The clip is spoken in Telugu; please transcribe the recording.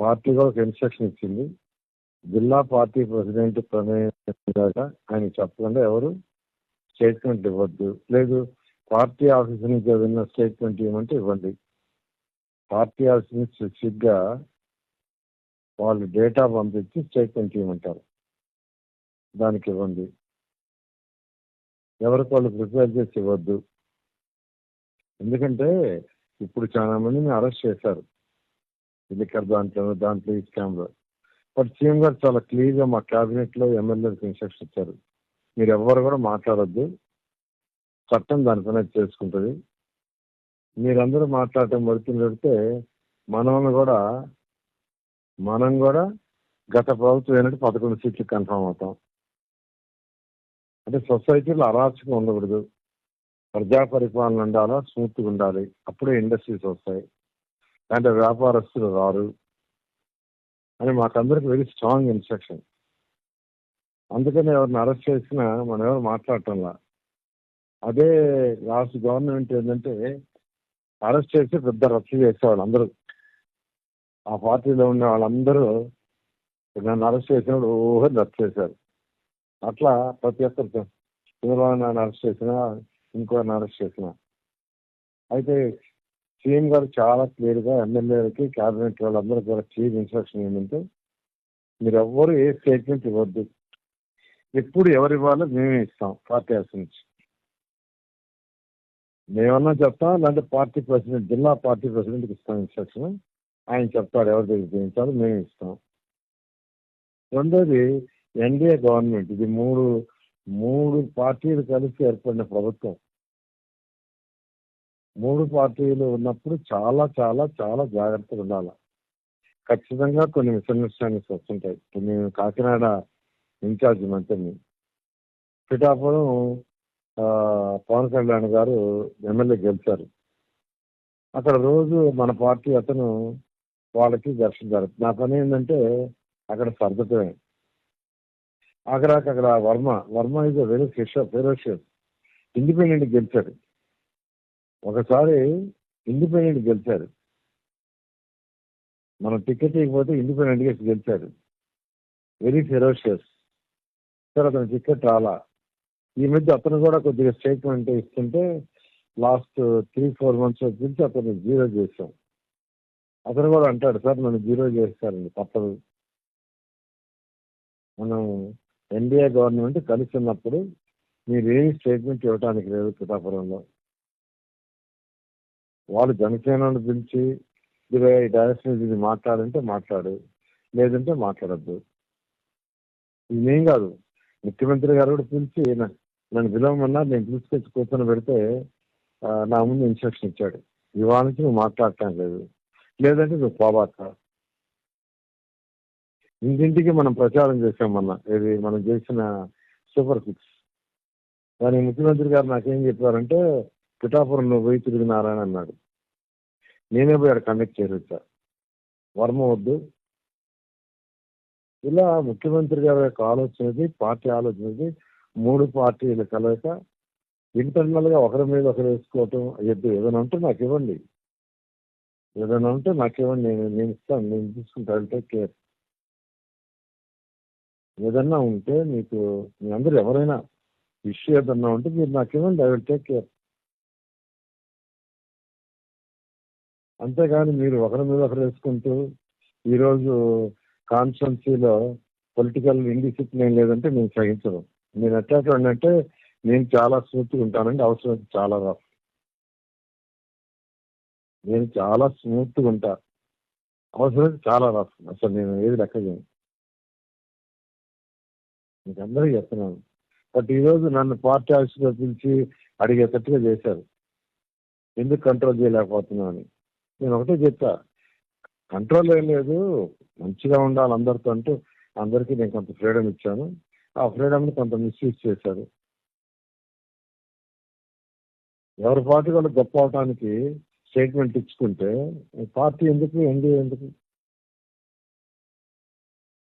పార్టీ కూడా ఒక ఇన్స్ట్రక్షన్ ఇచ్చింది. జిల్లా పార్టీ ప్రెసిడెంట్ ప్రమేయం ఆయన చెప్పకుండా ఎవరు స్టేట్మెంట్ ఇవ్వద్దు. లేదు పార్టీ ఆఫీస్ నుంచి ఏదైనా స్టేట్మెంట్ ఇవ్వమంటే ఇవ్వండి. పార్టీ ఆఫీస్ నుంచి స్పెసిఫిక్గా వాళ్ళు డేటా పంపించి స్టేట్మెంట్ ఇవ్వమంటారు. దానికి ఇవ్వండి. ఎవరికి వాళ్ళు ప్రిపేర్ చేసి ఇవ్వద్దు. ఎందుకంటే ఇప్పుడు చాలా మందిని అరెస్ట్ చేశారు. లిక్కర్ దాంట్లో దాంట్లో ఈ స్కామ్లో బట్ సీఎం గారు చాలా క్లియర్గా మా క్యాబినెట్లో ఎమ్మెల్యేలకు ఇన్స్ట్రక్షన్ ఇచ్చారు. మీరు ఎవ్వరు కూడా మాట్లాడొద్దు. చట్టం దానిపైన చేసుకుంటుంది. మీరందరూ మాట్లాడటం మొదటి పెడితే మనల్ని కూడా మనం కూడా గత ప్రభుత్వం ఏంటంటే పదకొండు సీట్లు కన్ఫర్మ్ అవుతాం. అంటే సొసైటీలో అరాచకం ఉండకూడదు. ప్రజా పరిపాలన ఉండాలా? స్మూత్గా ఉండాలి. అప్పుడే ఇండస్ట్రీస్ వస్తాయి. అంటే వ్యాపారస్తులు రారు అని మాకందరికి వెరీ స్ట్రాంగ్ ఇన్స్ట్రక్షన్ అందుకని ఎవరిని అరెస్ట్ చేసినా మనం ఎవరు మాట్లాడటంలా. అదే లాస్ట్ గవర్నమెంట్ ఏంటంటే అరెస్ట్ చేసి పెద్ద రచ్చ చేసేవాళ్ళు అందరూ. ఆ పార్టీలో ఉన్న వాళ్ళందరూ నన్ను అరెస్ట్ చేసినప్పుడు ఊహ రచ్చ చేశారు. అట్లా ప్రతి ఒక్కరు చంద్రబాబు నాయుడు అరెస్ట్ చేసినా ఇంకోరిని అరెస్ట్ చేసినా. అయితే సీఎం గారు చాలా క్లియర్గా ఎమ్మెల్యేలకి క్యాబినెట్ వాళ్ళందరూ కూడా చీఫ్ ఇన్స్ట్రక్షన్ ఏంటంటే మీరు ఎవ్వరు ఏ స్టేట్మెంట్ ఇవ్వద్దు. ఎప్పుడు ఎవరు ఇవ్వాలో మేమే ఇస్తాం పార్టీ హౌస్ నుంచి. మేమన్నా చెప్తాం లేదంటే పార్టీ ప్రెసిడెంట్ జిల్లా పార్టీ ప్రెసిడెంట్కి ఇస్తాం ఇన్స్ట్రక్షన్. ఆయన చెప్తాడు ఎవరి దగ్గర చేయించాలో మేము ఇస్తాం. రెండోది ఎన్డీఏ గవర్నమెంట్ ఇది మూడు మూడు పార్టీలు కలిసి ఏర్పడిన ప్రభుత్వం. మూడు పార్టీలు ఉన్నప్పుడు చాలా చాలా చాలా జాగ్రత్తగా ఉండాలి. ఖచ్చితంగా కొన్ని మిస్అండర్స్టాండింగ్స్ వస్తుంటాయి. ఇప్పుడు నేను కాకినాడ ఇన్ఛార్జ్ మంత్రిని. పిఠాపురం పవన్ కళ్యాణ్ గారు ఎమ్మెల్యే గెలిచారు. అక్కడ రోజు మన పార్టీ అతను వాళ్ళకి ఘర్షణ జరుగుతుంది నా పని ఏంటంటే అక్కడ సర్దటమే అక్కడ అక్కడ Varma Varma is very ferocious independent గెలిచాడు. ఒకసారి ఇండిపెండెంట్ గెలిచారు. మనం టికెట్ ఇవ్వకపోతే ఇండిపెండెంట్గా గెలిచారు. వెరీ ఫెరోషియస్ సార్ అతను టికెట్ రాలా. ఈ మధ్య అతను కూడా కొద్దిగా స్టేట్మెంట్ ఇస్తుంటే లాస్ట్ త్రీ ఫోర్ మంత్స్ గురించి అతను జీరో చేశాం. అతను కూడా అంటాడు సార్ నన్ను జీరో చేస్తారండి తప్పదు. మనం ఎన్డీఏ గవర్నమెంట్ కలిసి ఉన్నప్పుడు మీరు ఏమి స్టేట్మెంట్ ఇవ్వడానికి లేదు పిఠాపురంలో. వాళ్ళు జనసేనను పిలిచి ఇరవై డైరెక్షన్ ఇది మాట్లాడంటే మాట్లాడు లేదంటే మాట్లాడద్దు. ఇది కాదు. ముఖ్యమంత్రి గారు కూడా పిలిచి నన్ను పిలవమన్నా నేను తీసుకొచ్చి కూర్చొని పెడితే నా ముందు ఇన్స్ట్రక్షన్ ఇచ్చాడు. ఇవాళ నుంచి నువ్వు మాట్లాడటం లేదు. లేదంటే నువ్వు పోబాక. ఇంటింటికి మనం ప్రచారం చేసాం మొన్న. ఇది మనం చేసిన సూపర్ సిక్స్ కానీ ముఖ్యమంత్రి గారు నాకేం చెప్పారంటే పిఠాపురం నువ్వు పోయి తిరిగినారని అన్నాడు. నేనే పోయి అక్కడ కండక్ట్ చేసి సార్. వర్మ వద్దు. ఇలా ముఖ్యమంత్రి గారి యొక్క ఆలోచనది పార్టీ ఆలోచనది మూడు పార్టీలు కలయిక ఇంటర్నల్గా ఒకరి మీద ఒకరు వేసుకోవటం ఎద్దు ఏదైనా ఉంటే నాకు ఇవ్వండి. ఏదైనా ఉంటే నాకు ఇవ్వండి. నేను నేను ఇస్తాను. నేను తీసుకుంటా. Take care. ఏదన్నా ఉంటే మీకు మీ అందరు ఎవరైనా ఇష్యూ ఏదన్నా ఉంటే మీరు నాకు ఇవ్వండి. I will take care. అంతేగాని మీరు ఒకరి మీద ఒకరు వేసుకుంటూ ఈరోజు కాన్స్టిట్యున్సీలో పొలిటికల్ ఇండిసిప్లిన్ లేదంటే నేను సహించను నేను ఎట్లా అంటే నేను చాలా స్మూత్గా ఉంటానండి. అవసరం అయితే చాలా రఫ్ నేను చాలా స్మూత్గా ఉంటా. అవసరం అయితే చాలా రఫ్ అసలు నేను ఏది లెక్క చేయను. మీకు అందరికీ చెప్తున్నాను. బట్ ఈరోజు నన్ను పార్టీ ఆఫీస్లో పిలిచి అడిగేటట్టుగా చేశారు. ఎందుకు కంట్రోల్ చేయలేకపోతున్నాను అని. నేను ఒకటే చెప్తా కంట్రోల్ ఏం లేదు. మంచిగా ఉండాలి అందరితో అంటూ అందరికీ నేను కొంత ఫ్రీడమ్ ఇచ్చాను. ఆ ఫ్రీడమ్ని కొంత మిస్యూజ్ చేశారు. ఎవరి పార్టీ వాళ్ళు గొప్ప అవటానికి స్టేట్మెంట్ ఇచ్చుకుంటే పార్టీ ఎందుకు ఎన్డీఏ ఎందుకు